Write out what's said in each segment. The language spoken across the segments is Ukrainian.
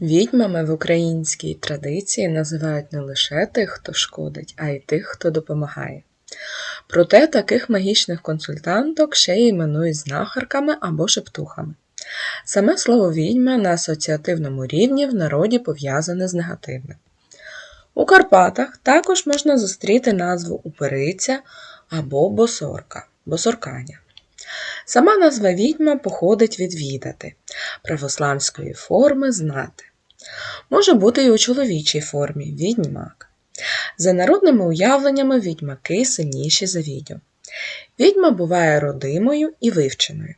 Відьмами в українській традиції називають не лише тих, хто шкодить, а й тих, хто допомагає. Проте таких магічних консультанток ще й іменують знахарками або шептухами. Саме слово відьма на асоціативному рівні в народі пов'язане з негативним. У Карпатах також можна зустріти назву упериця або босорка, босорканя. Сама назва відьма походить від відати, православської форми знати. Може бути і у чоловічій формі відьмак. За народними уявленнями відьмаки сильніші за відьом. Відьма буває родимою і вивченою.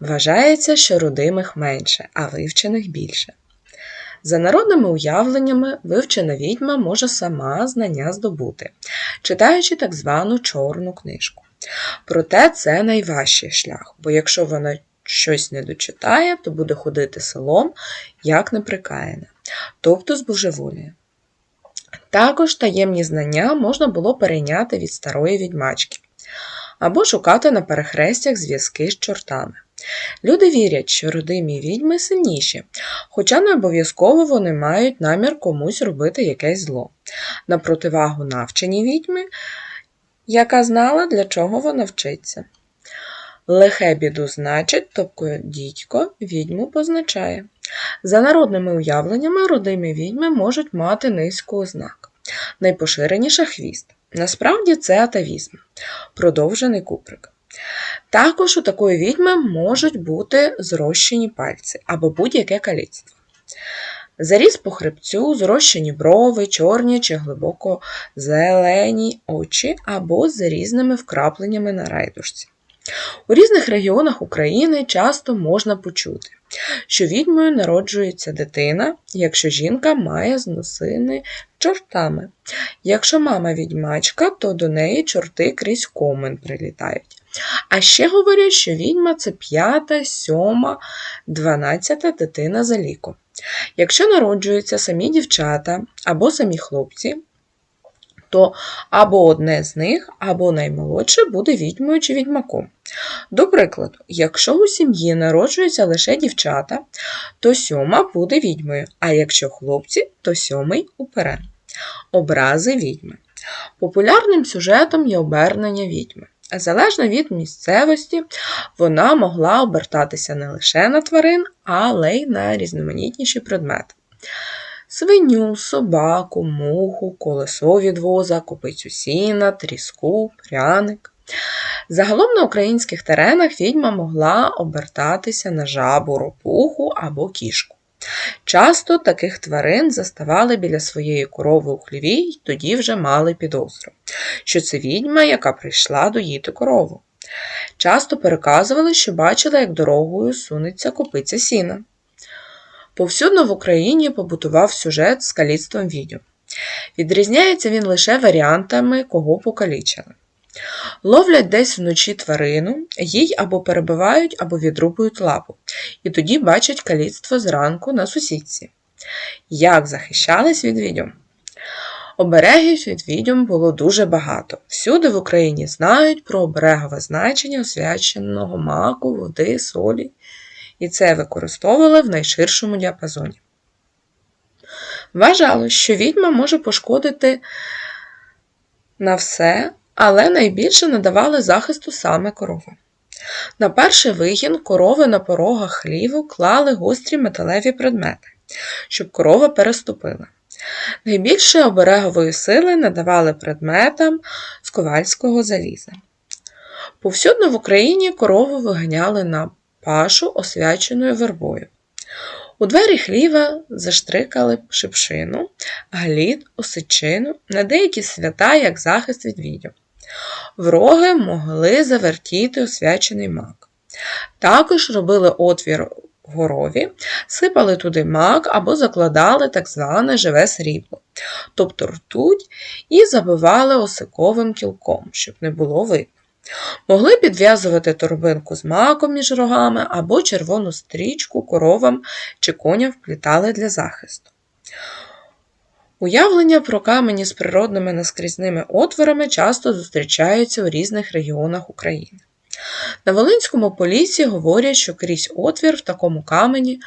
Вважається, що родимих менше, а вивчених більше. За народними уявленнями, вивчена відьма може сама знання здобути, читаючи так звану чорну книжку. Проте це найважчий шлях, бо якщо вона щось не дочитає, то буде ходити селом як неприкаяна, тобто збожеволіє. Також таємні знання можна було перейняти від старої відьмачки або шукати на перехрестях зв'язки з чортами. Люди вірять, що родимі відьми сильніші, хоча не обов'язково вони мають намір комусь робити якесь зло. На противагу навчені відьми, яка знала, для чого вона вчиться. Лихе біду значить, тобто дідько відьму позначає. За народними уявленнями, родимі відьми можуть мати низьку ознак. Найпоширеніша хвіст. Насправді це атавізм, продовжений куприк. Також у такої відьми можуть бути зрощені пальці або будь-яке каліцтво. Заріз по хребцю, зрощені брови, чорні чи глибоко зелені очі або з різними вкрапленнями на райдушці. У різних регіонах України часто можна почути, що відьмою народжується дитина, якщо жінка має зносини чортами. Якщо мама відьмачка, то до неї чорти крізь комен прилітають. А ще говорять, що відьма це п'ята, сьома, дванадцята дитина за ліком. Якщо народжуються самі дівчата або самі хлопці, то або одне з них, або наймолодше буде відьмою чи відьмаком. До прикладу, якщо у сім'ї народжуються лише дівчата, то сьома буде відьмою, а якщо хлопці, то сьомий уперед. Образи відьми. Популярним сюжетом є обернення відьми. Залежно від місцевості, вона могла обертатися не лише на тварин, але й на різноманітніші предмети. Свиню, собаку, муху, колесо від воза, копицю сіна, тріску, пряник. Загалом на українських теренах відьма могла обертатися на жабу, ропуху або кішку. Часто таких тварин заставали біля своєї корови у хліві й тоді вже мали підозру, що це відьма, яка прийшла доїти корову. Часто переказували, що бачили, як дорогою сунеться копиця сіна. Повсюдно в Україні побутував сюжет з каліцтвом відьом. Відрізняється він лише варіантами, кого покалічили. Ловлять десь вночі тварину, їй або перебивають, або відрубують лапу, і тоді бачать каліцтво зранку на сусідці. Як захищались від відьом? Оберегів від відьом було дуже багато. Всюди в Україні знають про оберегове значення освяченого маку, води, солі, і це використовували в найширшому діапазоні. Вважалось, що відьма може пошкодити на все, але найбільше надавали захисту саме корови. На перший вигін корови на порогах хліву клали гострі металеві предмети, щоб корова переступила. Найбільше оберегової сили надавали предметам з ковальського заліза. Повсюдно в Україні корову виганяли на пашу освяченою вербою. У двері хліва заштрикали шипшину, глід, осичину на деякі свята як захист від відьом. В роги могли завертіти освячений мак. Також робили отвір в горові, сипали туди мак або закладали так зване живе срібло, тобто ртуть, і забивали осиковим кілком, щоб не було видно. Могли підв'язувати торбинку з маком між рогами або червону стрічку коровам чи коням вплітали для захисту. Уявлення про камені з природними наскрізними отворами часто зустрічаються у різних регіонах України. На Волинському полісі говорять, що крізь отвір в такому камені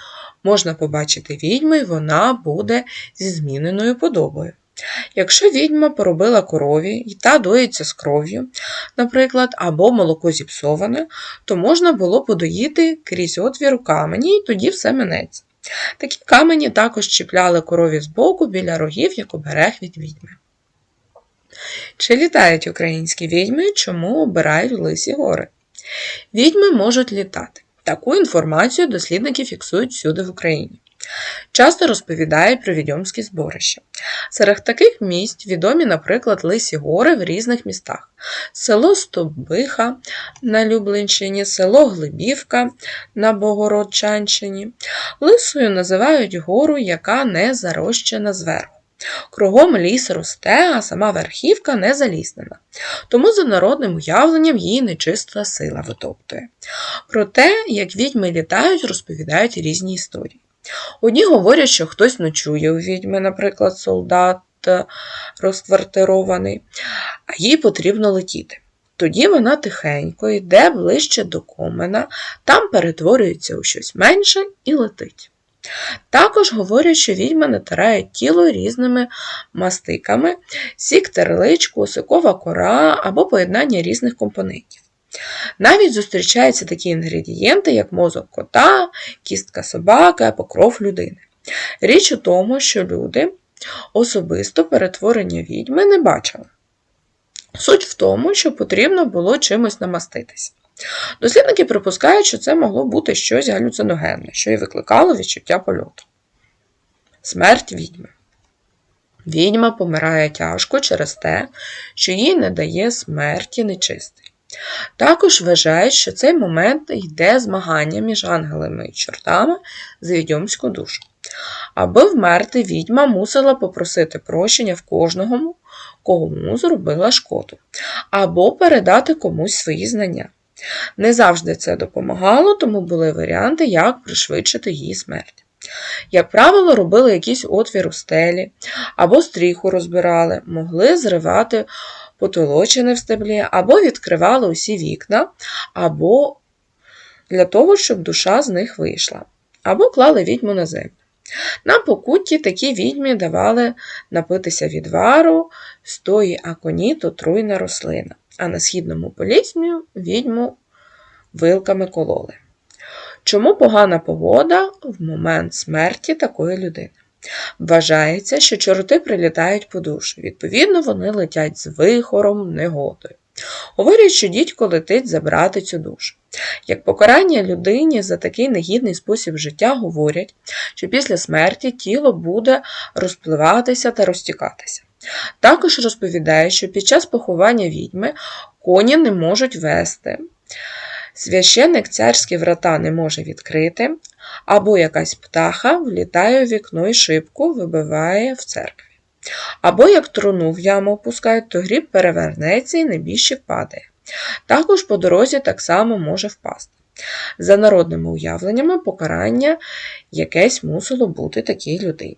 можна побачити відьму, і вона буде зі зміненою подобою. Якщо відьма поробила корові і та доїться з кров'ю, наприклад, або молоко зіпсоване, то можна було подоїти крізь отвір у камені, і тоді все минеться. Такі камені також чіпляли корові з боку біля рогів, як оберег від відьми. Чи літають українські відьми, чому обирають лисі гори? Відьми можуть літати. Таку інформацію дослідники фіксують всюди в Україні. Часто розповідають про відьомські зборища. Серед таких місць відомі, наприклад, Лисі гори в різних містах: село Стобиха на Люблинщині, село Глибівка на Богородчанщині. Лисою називають гору, яка не зарощена зверху. Кругом ліс росте, а сама верхівка не заліснена. Тому за народним уявленням її нечиста сила витоптує. Про те, як відьми літають, розповідають різні історії. Одні говорять, що хтось ночує у відьми, наприклад, солдат е, розквартирований, а їй потрібно летіти. Тоді вона тихенько йде ближче до комена, там перетворюється у щось менше і летить. Також говорять, що відьма натирає тіло різними мастиками, сік терличку, осикова кора або поєднання різних компонентів. Навіть зустрічаються такі інгредієнти, як мозок кота, кістка собаки або кров людини. Річ у тому, що люди особисто перетворення відьми не бачили. Суть в тому, що потрібно було чимось намаститися. Дослідники припускають, що це могло бути щось галюциногенне, що і викликало відчуття польоту. Смерть відьми. Відьма помирає тяжко через те, що їй не дає смерті нечистий. Також вважають, що цей момент йде змагання між ангелами і чортами за відьомську душу. Аби вмерти, відьма мусила попросити прощення в кожного, кому зробила шкоду, або передати комусь свої знання. Не завжди це допомагало, тому були варіанти, як пришвидшити її смерть. Як правило, робили якийсь отвір у стелі, або стріху розбирали, могли зривати потолочини в стеблі, або відкривали усі вікна, або для того, щоб душа з них вийшла, або клали відьму на землю. На покутті такі відьмі давали напитися відвару, з тої аконіту труйна рослина, а на східному полісню відьму вилками кололи. Чому погана погода в момент смерті такої людини? Вважається, що чорти прилітають по душу, відповідно, вони летять з вихором, негодою. Говорять, що дідько летить забрати цю душу. Як покарання людині за такий негідний спосіб життя говорять, що після смерті тіло буде розпливатися та розтікатися. Також розповідають, що під час поховання відьми коні не можуть вести, священник царські врата не може відкрити, або якась птаха влітає у вікно і шибку вибиває в церкві. Або як труну в яму опускають, то гріб перевернеться і небіжчик падає. Також по дорозі так само може впасти. За народними уявленнями, покарання якесь мусило бути такій людині.